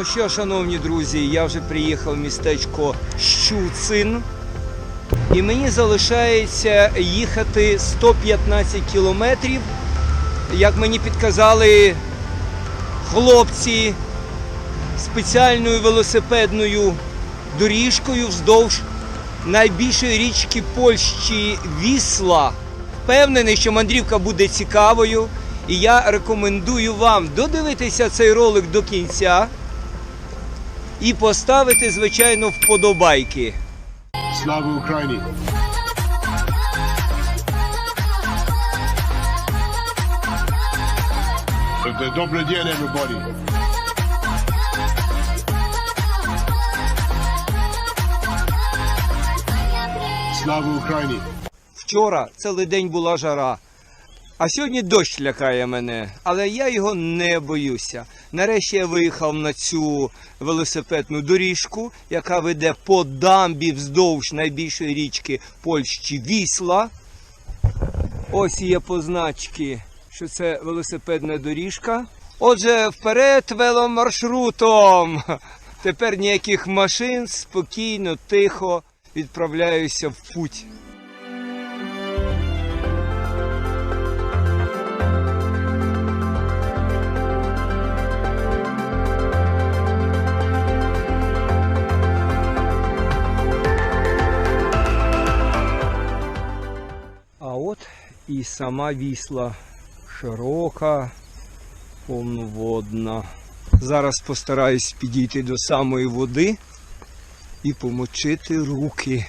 Ну що, шановні друзі, я вже приїхав в містечко Щуцин. І мені залишається їхати 115 кілометрів, як мені підказали хлопці спеціальною велосипедною доріжкою вздовж найбільшої річки Польщі Вісла. Впевнений, що мандрівка буде цікавою, і я рекомендую вам додивитися цей ролик до кінця і поставити, звичайно, вподобайки. Слава Україні! Добрий день, everybody! Слава Україні! Вчора цілий день була жара, а сьогодні дощ лякає мене, але я його не боюся. Нарешті я виїхав на цю велосипедну доріжку, яка веде по дамбі вздовж найбільшої річки Польщі Вісла. Ось є позначки, що це велосипедна доріжка. Отже, вперед веломаршрутом. Тепер ніяких машин, спокійно, тихо відправляюся в путь. І сама вісла широка, повноводна. Зараз постараюсь підійти до самої води і помочити руки.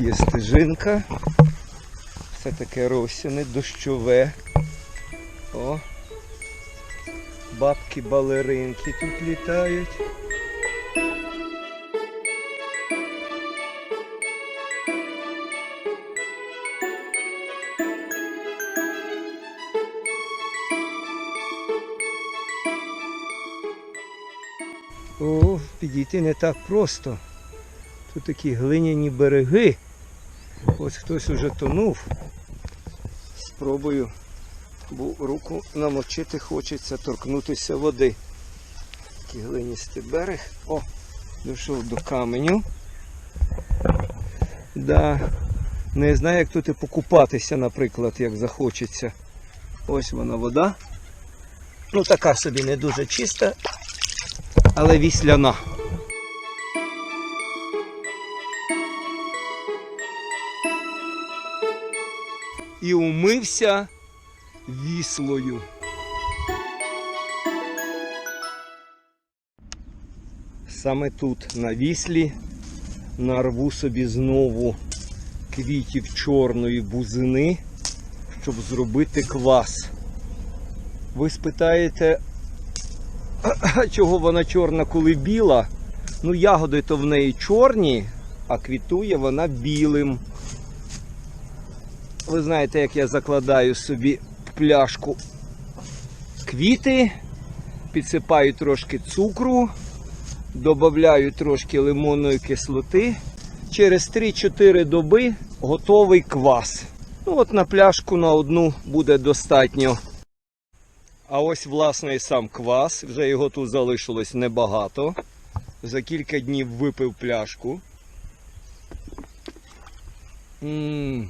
Є стежинка. Все таке росяне, дощове. О. Бабки балеринки тут літають. О, підійти не так просто. Тут такі глиняні береги. Ось хтось уже тонув. Спробую, бо руку намочити хочеться торкнутися води. Такий глиністий берег. О, дійшов до каменю. Да. Не знаю, як тут і покупатися, наприклад, як захочеться. Ось вона вода. Ну така собі не дуже чиста, але вісляна. І умився віслою. Саме тут, на віслі, нарву собі знову квітів чорної бузини, щоб зробити квас. Ви спитаєте, чого вона чорна, коли біла? Ну, ягоди то в неї чорні, а квітує вона білим. Ви знаєте, як я закладаю собі пляшку квіти, підсипаю трошки цукру, додаю трошки лимонної кислоти. Через 3-4 доби готовий квас. Ну от на пляшку на одну буде достатньо. А ось, власне, і сам квас. Вже його тут залишилось небагато. За кілька днів випив пляшку. М,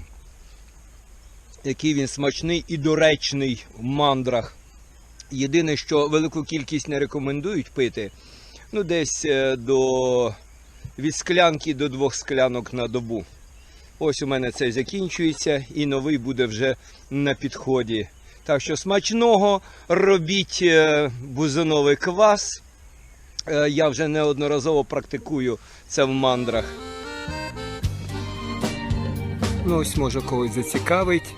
Який він смачний і доречний в мандрах. Єдине, що велику кількість не рекомендують пити. Ну, десь е, до від склянки до двох склянок на добу. Ось у мене цей закінчується і новий буде вже на підході. Так що смачного робіть е, бузиновий квас. Е, Я вже неодноразово практикую це в мандрах. Ну, ось може когось зацікавить.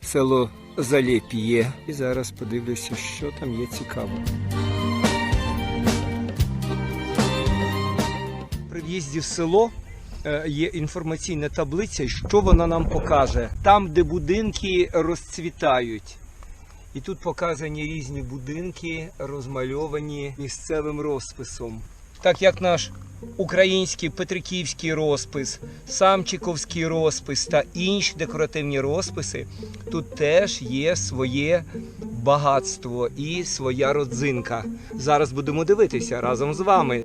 Село Залєп'є. І зараз подивлюся, що там є цікаво. При в'їзді в село е, є інформаційна таблиця, що вона нам покаже. Там, де будинки розцвітають. І тут показані різні будинки, розмальовані місцевим розписом. Так як наш український петриківський розпис, самчиковський розпис та інші декоративні розписи, тут теж є своє багатство і своя родзинка. Зараз будемо дивитися разом з вами.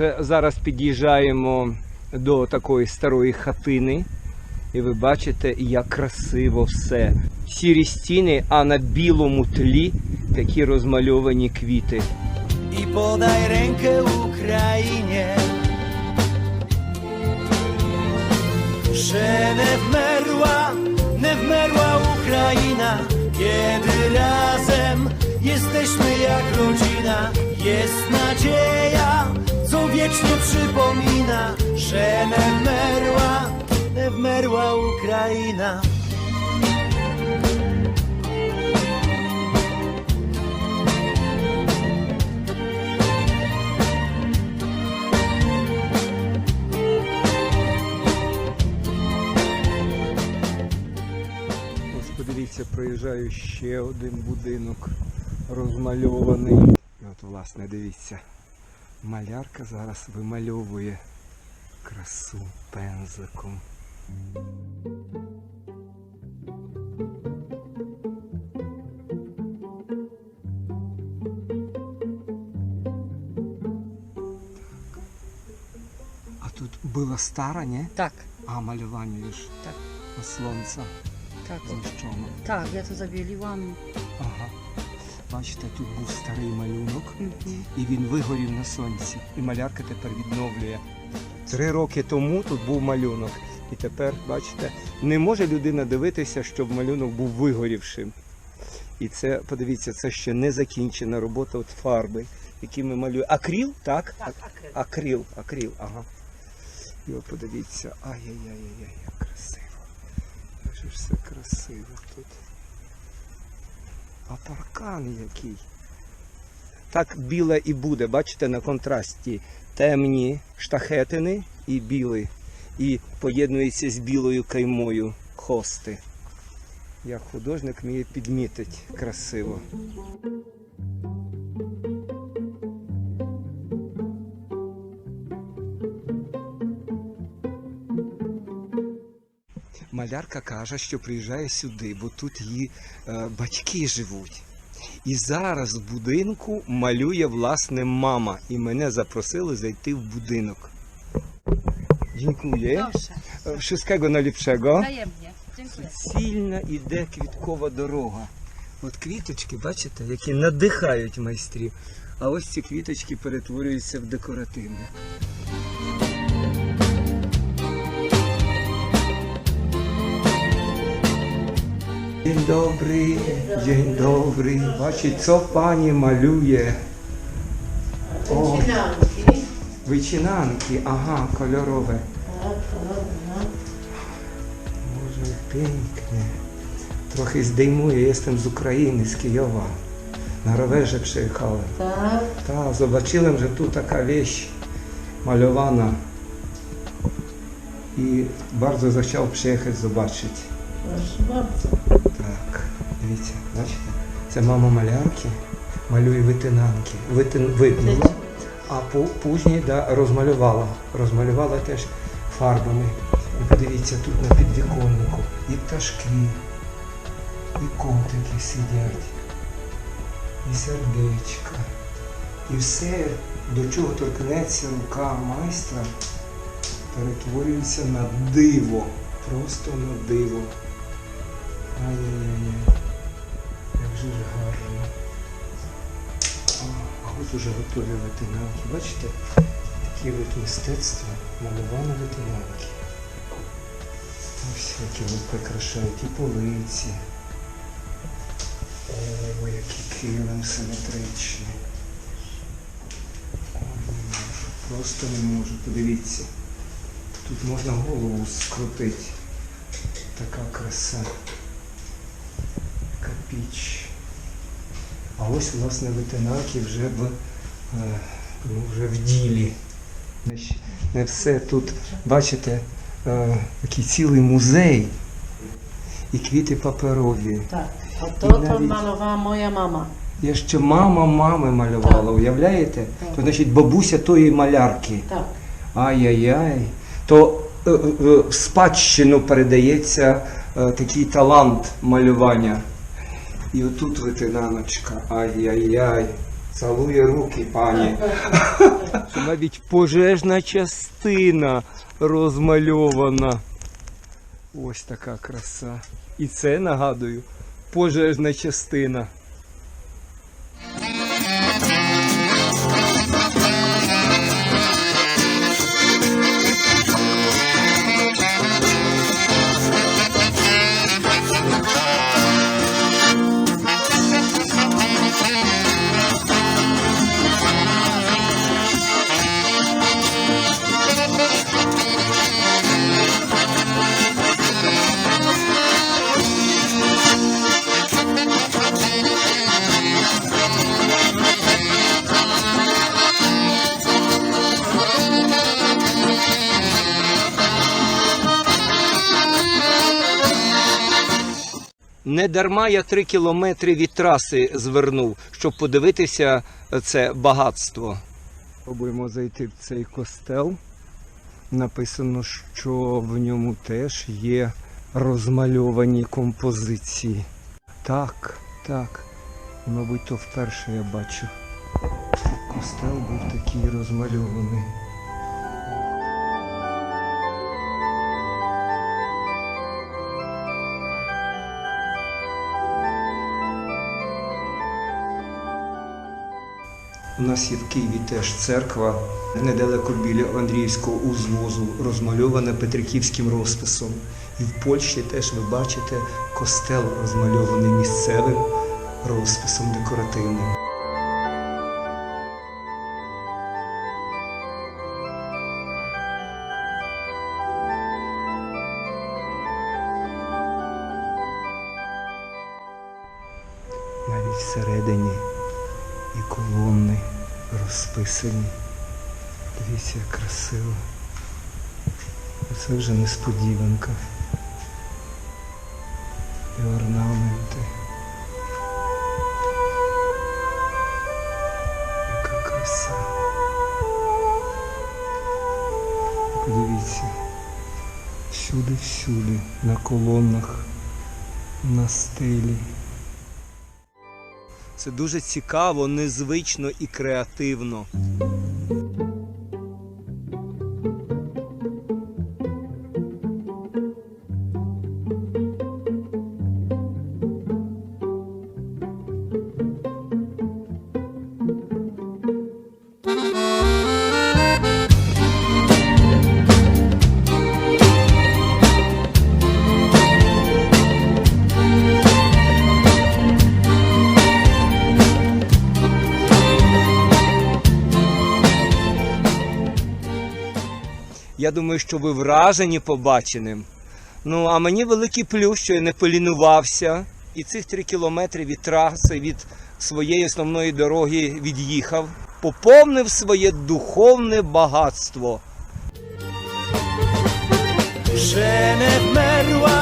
Отже, зараз під'їжджаємо до такої старої хатини, і ви бачите, як красиво все. Сірі стіни, а на білому тлі такі розмальовані квіти. i podaj rękę Ukrainie. Że nie wmerła, nie wmerła Ukraina, kiedy razem jesteśmy jak rodzina. Jest co wiecznie przypomina, że nie wmerła Ukraina. Ось подивіться, проїжджаю ще один будинок розмальований. От, власне, дивіться, малярка зараз вимальовує красу пензиком. А тут була стара, не? Tak, А малювання już Tak. słońca tak, zniszczono. tak, ja to zabieliłam. Ага. Бачите, тут був старий малюнок, Mhm. І він вигорів на сонці. І малярка тепер відновлює. Три роки тому тут був малюнок. І тепер, бачите, не може людина дивитися, щоб малюнок був вигорівшим. І це, подивіться, це ще не закінчена робота от фарби, які ми малюємо. Акріл, так? Tak, Акрил, акрил, ага. І от подивіться, ай-яй-яй-яй, як красиво. Як же все красиво тут. А паркан який. Так біле і буде, бачите, на контрасті темні штахетини і білий. І поєднується з білою каймою хости. Як художник вміє підмітить красиво. Малярка каже, що приїжджає сюди, бо тут її е, батьки живуть. І зараз в будинку малює власне мама. І мене запросили зайти в будинок. Е, Wszystkiego najlepszego. wzajemnie. Dziękuję. Іде квіткова дорога. От квіточки, бачите, які надихають майстрів. А ось ці квіточки перетворюються в декоративні. Dzień dobry, dzień dobry. Бачите, co pani maluje? O, wycinanki, aha, kolorowe. Może pięknie. Trochę zdejmuję, jestem z Ukrainy, z Kijowa. Na rowerze przyjechałem. Tak, Tak, zobaczyłem, że tu taka wieś malowana. I bardzo zachciał przyjechać zobaczyć. proszę bardzo. Так, дивіться, бачите? Це мама малярки, малює витинанки. Витин, витнула, а пу- пізніше да, розмалювала. Розмалювала теж фарбами. І подивіться, тут на підвіконнику і пташки, і котики сидять, і сердечка. І все, до чого торкнеться рука майстра, перетворюється на диво. Просто на диво. Ай-яй-яй. Як же ж гарно. А, ось уже готові витинанки. Бачите? Такі вид мистецтва малювали витинанки. Ось які вони прикрашають і полиці. О, який килим можу. Просто не можу. Подивіться. Тут можна голову скрутити. Така краса. Така. А ось, власне, витинаки вже в, е, ну, вже в ділі. Не все тут, бачите, е, такий цілий музей і квіти паперові. To, I to nawet- malowała moja. Я ще мама мами малювала, уявляєте? То значить бабуся тої малярки. Так. Ай-яй-яй. То е, е, в спадщину передається е, такий талант малювання. І отут ветенаночка. Ай-яй-яй. Цалує руки, пані. Навіть пожежна частина розмальована. Ось така краса. І це нагадую, пожежна частина. Не дарма я три кілометри від траси звернув, щоб подивитися це багатство. Пробуємо зайти в цей костел. Написано, що в ньому теж є розмальовані композиції. Так, так. Мабуть, то вперше я бачу. Костел був такий розмальований. У нас є в Києві теж церква, недалеко біля Андріївського узвозу, розмальована петриківським розписом. І в Польщі теж ви бачите костел розмальований місцевим розписом декоративним. Навіть всередині і колонни розписані. Дивіться, як красиво. Це вже несподіванка. І орнаменти. Яка краса. Подивіться. Всюди-всюди, на колоннах, на стелі. Це дуже цікаво, незвично і креативно. Я думаю, що ви вражені побаченим. Ну, а мені великий плюс, що я не полінувався. І цих три кілометри від траси, від своєї основної дороги від'їхав, поповнив своє духовне багатство. że nie wmerła,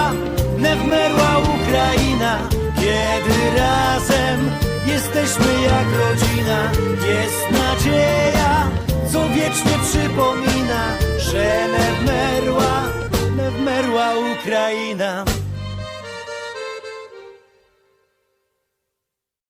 nie wmerła Ukraina, kiedy razem jesteśmy jak rodzina. Jest nadzieja, co wiecznie przypomina, że nie wmerła, nie wmerła Ukraina.